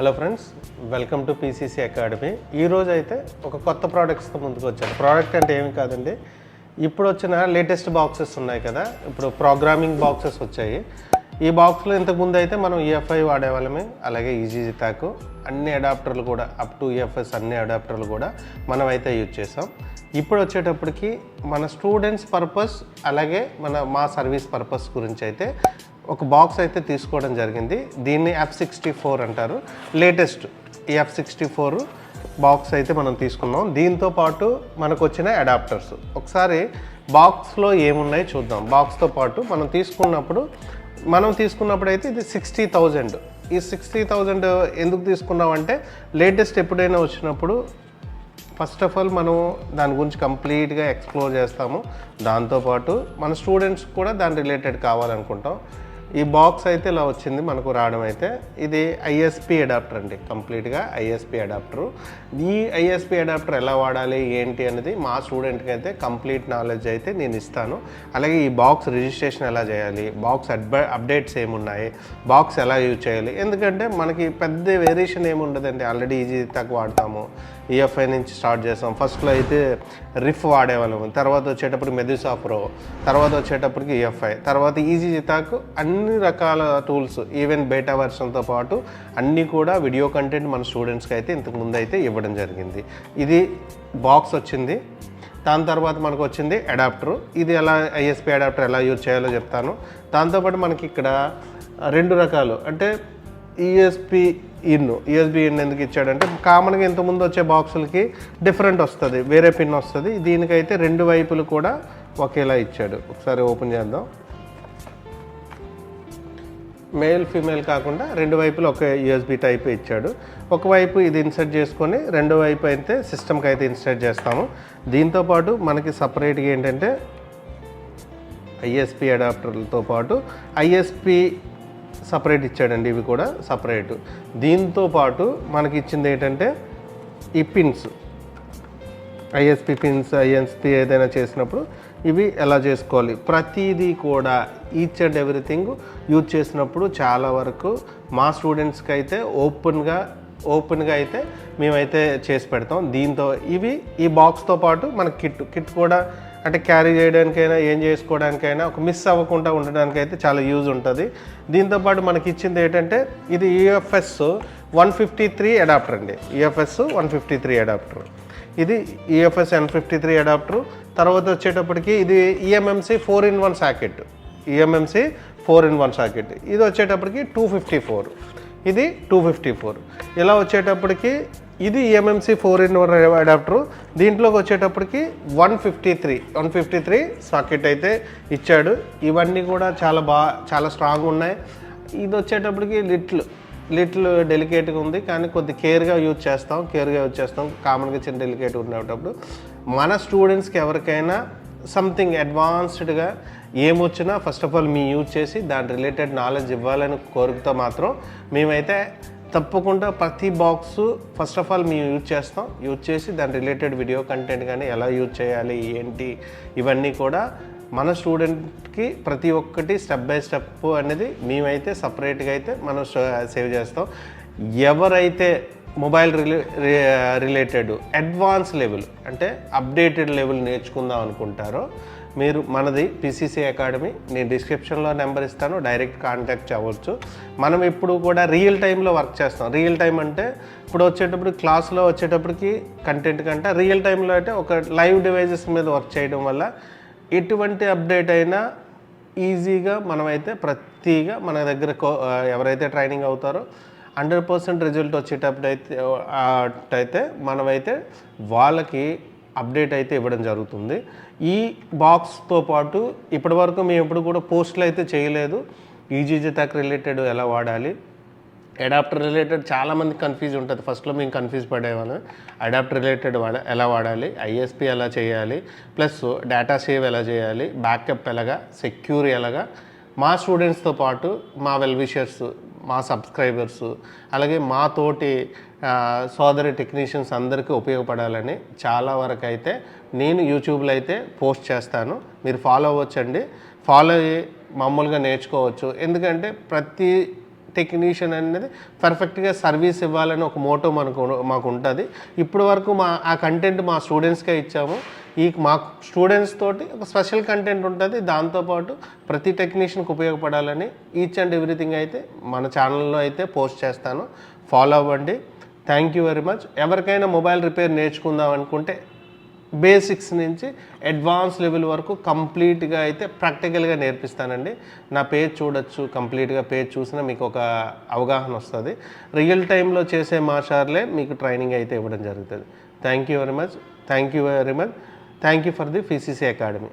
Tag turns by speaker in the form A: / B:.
A: Hello friends welcome to PCC academy. ఈరోజు అయితే ఒక కొత్త ప్రోడక్ట్స్తో ముందుకు వచ్చాను. ప్రోడక్ట్ అంటే ఏమి కాదండి ఇప్పుడు వచ్చిన లేటెస్ట్ బాక్సెస్ ఉన్నాయి కదా ఇప్పుడు ప్రోగ్రామింగ్ బాక్సెస్ వచ్చాయి. ఈ బాక్స్లో ఇంతకుముందు అయితే మనం ఈఎఫ్ఐ వాడేవాళ్ళమే అలాగే ఈజీజీ తాకు అన్ని అడాప్టర్లు కూడా అప్ టు ఈఎఫ్ఎస్ అన్ని అడాప్టర్లు కూడా మనం అయితే యూజ్ చేసాం ఇప్పుడు వచ్చేటప్పటికి మన స్టూడెంట్స్ పర్పస్ అలాగే మన మా సర్వీస్ పర్పస్ గురించి అయితే ఒక బాక్స్ అయితే తీసుకోవడం జరిగింది. దీన్ని ఎఫ్ సిక్స్టీ ఫోర్ అంటారు. లేటెస్ట్ ఈ ఎఫ్ సిక్స్టీ ఫోర్ బాక్స్ అయితే మనం తీసుకున్నాం. దీంతో పాటు మనకు వచ్చిన అడాప్టర్స్. ఒకసారి బాక్స్లో ఏమున్నాయి చూద్దాం. బాక్స్తో పాటు మనం తీసుకున్నప్పుడు మనం తీసుకున్నప్పుడు అయితే ఇది సిక్స్టీ థౌజండ్ ఈ సిక్స్టీ థౌజండ్ ఎందుకు తీసుకున్నామంటే లేటెస్ట్ ఎప్పుడైనా వచ్చినప్పుడు ఫస్ట్ ఆఫ్ ఆల్ మనం దాని గురించి కంప్లీట్గా ఎక్స్ప్లోర్ చేస్తాము. దాంతోపాటు మన స్టూడెంట్స్ కూడా దాని రిలేటెడ్ కావాలనుకుంటాం. ఈ బాక్స్ అయితే ఇలా వచ్చింది మనకు రావడం అయితే ఇది ఐఎస్పి అడాప్టర్ అండి. కంప్లీట్గా ఐఎస్పి అడాప్టరు ఈ ఐఎస్పి అడాప్టర్ ఎలా వాడాలి ఏంటి అనేది మా స్టూడెంట్కి అయితే కంప్లీట్ నాలెడ్జ్ అయితే నేను ఇస్తాను. అలాగే ఈ బాక్స్ రిజిస్ట్రేషన్ ఎలా చేయాలి బాక్స్ అడ్బ అప్డేట్స్ ఏమున్నాయి బాక్స్ ఎలా యూజ్ చేయాలి ఎందుకంటే మనకి పెద్ద వేరియేషన్ ఏముండదండి. ఆల్రెడీ ఈజీ తక్కువ వాడతాము ఈఎఫ్ఐ నుంచి స్టార్ట్ చేస్తాం. ఫస్ట్లో అయితే రిఫ్ వాడేవాళ్ళము తర్వాత వచ్చేటప్పుడు మెదిసాఫ్రో తర్వాత వచ్చేటప్పటికి ఈఎఫ్ఐ తర్వాత ఈజీ జితాకు అన్ని రకాల టూల్స్ ఈవెన్ బేటా వెర్షన్తో పాటు అన్నీ కూడా వీడియో కంటెంట్ మన స్టూడెంట్స్కి అయితే ఇంతకుముందు అయితే ఇవ్వడం జరిగింది. ఇది బాక్స్ వచ్చింది. దాని తర్వాత మనకు వచ్చింది అడాప్టర్ ఇది ఎలా ఐఎస్పి అడాప్టర్ ఎలా యూజ్ చేయాలో చెప్తాను. దాంతోపాటు మనకి ఇక్కడ రెండు రకాలు. అంటే ఈఎస్పి ఇన్ ఈఎస్బి ఇన్ ఎందుకు ఇచ్చాడంటే కామన్గా ఇంతకుముందు వచ్చే బాక్సులకి డిఫరెంట్ వస్తుంది వేరే పిన్ వస్తుంది. దీనికైతే రెండు వైపులు కూడా ఒకేలా ఇచ్చాడు. ఒకసారి ఓపెన్ చేద్దాం. మేల్ ఫీమేల్ కాకుండా రెండు వైపులు ఒక యూఎస్బి టైప్ ఇచ్చాడు. ఒకవైపు ఇది ఇన్సర్ట్ చేసుకొని రెండో వైపు అయితే సిస్టమ్కి అయితే ఇన్సర్ట్ చేస్తాము. దీంతోపాటు మనకి సపరేట్గా ఏంటంటే ఐఎస్పి అడాప్టర్లతో పాటు ఐఎస్పి సపరేట్ ఇచ్చాడండి ఇవి కూడా సపరేట్. దీంతో పాటు మనకి ఇచ్చింది ఏంటంటే ఈ పిన్స్ ఐఎస్పి పిన్స్ ఐఎస్పి ఏదైనా చేసినప్పుడు ఇవి ఎలా చేసుకోవాలి? ప్రతిదీ కూడా ఈచ్ అండ్ ఎవ్రీథింగ్ యూజ్ చేసినప్పుడు చాలా వరకు మా స్టూడెంట్స్కి అయితే ఓపెన్గా ఓపెన్గా అయితే మేమైతే చేసి పెడతాం. దీంతో ఇవి ఈ బాక్స్తో పాటు మన కిట్ కిట్ కూడా అంటే క్యారీ చేయడానికైనా ఏం చేసుకోవడానికైనా ఒక మిస్ అవ్వకుండా ఉండడానికైతే చాలా యూజ్ ఉంటుంది. దీంతోపాటు మనకి ఇచ్చింది ఏంటంటే ఇది EFS one fifty three adapter అండి. EFS one fifty three adapter. ఇది EFS N fifty three adapter. తర్వాత వచ్చేటప్పటికి ఇది EMMC four in one socket EMMC four in one socket ఇది వచ్చేటప్పటికి టూ ఫిఫ్టీ ఫోర్ ఇది టూ ఫిఫ్టీ ఫోర్ ఇలా వచ్చేటప్పటికి ఇది EMMC four in one adapter. దీంట్లోకి వచ్చేటప్పటికి one fifty three one fifty three socket అయితే ఇచ్చాడు. ఇవన్నీ కూడా చాలా బాగా చాలా స్ట్రాంగ్ ఉన్నాయి. ఇది వచ్చేటప్పటికి లిట్లు లిటిల్ డెలికేట్గా ఉంది కానీ కొద్ది కేర్గా యూజ్ చేస్తాం కేర్గా యూజ్ చేస్తాం. కామన్గా చిన్న డెలికేట్ ఉండేటప్పుడు మన స్టూడెంట్స్కి ఎవరికైనా సంథింగ్ అడ్వాన్స్డ్గా ఏమొచ్చినా ఫస్ట్ ఆఫ్ ఆల్ మీ యూజ్ చేసి దాని రిలేటెడ్ నాలెడ్జ్ ఇవ్వాలని కోరికతో మాత్రం మేమైతే తప్పకుండా ప్రతి బాక్స్ ఫస్ట్ ఆఫ్ ఆల్ మేము యూజ్ చేస్తాం. యూజ్ చేసి దాని రిలేటెడ్ వీడియో కంటెంట్ కానీ ఎలా యూజ్ చేయాలి ఏంటి ఇవన్నీ కూడా మన స్టూడెంట్కి ప్రతి ఒక్కటి స్టెప్ బై స్టెప్ అనేది మేమైతే సపరేట్గా అయితే మనం సేవ్ చేస్తాం. ఎవరైతే మొబైల్ రిలే రిలేటెడ్ అడ్వాన్స్ లెవెల్ అంటే అప్డేటెడ్ లెవెల్ నేర్చుకుందాం అనుకుంటారో మీరు మనది పిసిసి అకాడమీ నేను డిస్క్రిప్షన్లో నెంబర్ ఇస్తాను డైరెక్ట్ కాంటాక్ట్ అవ్వచ్చు. మనం ఇప్పుడు కూడా రియల్ టైంలో వర్క్ చేస్తాం. రియల్ టైం అంటే ఇప్పుడు వచ్చేటప్పుడు క్లాస్లో వచ్చేటప్పటికి కంటెంట్ కంటే రియల్ టైంలో అయితే ఒక లైవ్ డివైజెస్ మీద వర్క్ చేయడం వల్ల ఎటువంటి అప్డేట్ అయినా ఈజీగా మనమైతే ప్రతిగా మన దగ్గర కో ఎవరైతే ట్రైనింగ్ అవుతారో హండ్రెడ్ పర్సెంట్ రిజల్ట్ వచ్చేటప్పుడు అయితే అయితే మనమైతే వాళ్ళకి అప్డేట్ అయితే ఇవ్వడం జరుగుతుంది. ఈ బాక్స్తో పాటు ఇప్పటివరకు మేము ఎప్పుడు కూడా పోస్టులు అయితే చేయలేదు. ఈజీజీ తక్ రిలేటెడ్ ఎలా వాడాలి? అడాప్టర్ రిలేటెడ్ చాలామంది కన్ఫ్యూజ్ ఉంటుంది. ఫస్ట్లో మేము కన్ఫ్యూజ్ పడేవాళ్ళం. అడాప్టర్ రిలేటెడ్ వాడ ఎలా వాడాలి? ఐఎస్పి ఎలా చేయాలి? ప్లస్ డేటా సేవ్ ఎలా చేయాలి? బ్యాకప్ ఎలాగా? సెక్యూర్ ఎలాగా? మా స్టూడెంట్స్తో పాటు మా వెల్విషర్స్ మా సబ్స్క్రైబర్స్ అలాగే మా తోటి సోదరి టెక్నీషియన్స్ అందరికీ ఉపయోగపడాలని చాలా వరకు అయితే నేను యూట్యూబ్లో అయితే పోస్ట్ చేస్తాను. మీరు ఫాలో అవ్వచ్చండి. ఫాలో అయ్యి మామూలుగా నేర్చుకోవచ్చు. ఎందుకంటే ప్రతి టెక్నీషియన్ అనేది పర్ఫెక్ట్గా సర్వీస్ ఇవ్వాలని ఒక మోటో మనకు మాకు ఉంటుంది. ఇప్పటి వరకు మా ఆ కంటెంట్ మా స్టూడెంట్స్కే ఇచ్చాము. ఈ మా స్టూడెంట్స్ తోటి ఒక స్పెషల్ కంటెంట్ ఉంటుంది. దాంతోపాటు ప్రతి టెక్నీషియన్కి ఉపయోగపడాలని ఈచ్ అండ్ ఎవ్రీథింగ్ అయితే మన ఛానల్లో అయితే పోస్ట్ చేస్తాను. ఫాలో అవ్వండి. Thank you very much. ఎవరికైనా మొబైల్ రిపేర్ నేర్చుకుందాం అనుకుంటే బేసిక్స్ నుంచి అడ్వాన్స్ లెవెల్ వరకు కంప్లీట్గా అయితే ప్రాక్టికల్గా నేర్పిస్తానండి. నా పేజ్ చూడొచ్చు కంప్లీట్గా పేజ్ చూసినా మీకు ఒక అవగాహన వస్తుంది. రియల్ టైంలో చేసే మాషార్లే మీకు ట్రైనింగ్ అయితే ఇవ్వడం జరుగుతుంది. Thank you very much thank you very much thank you for the ఫిసిసి academy.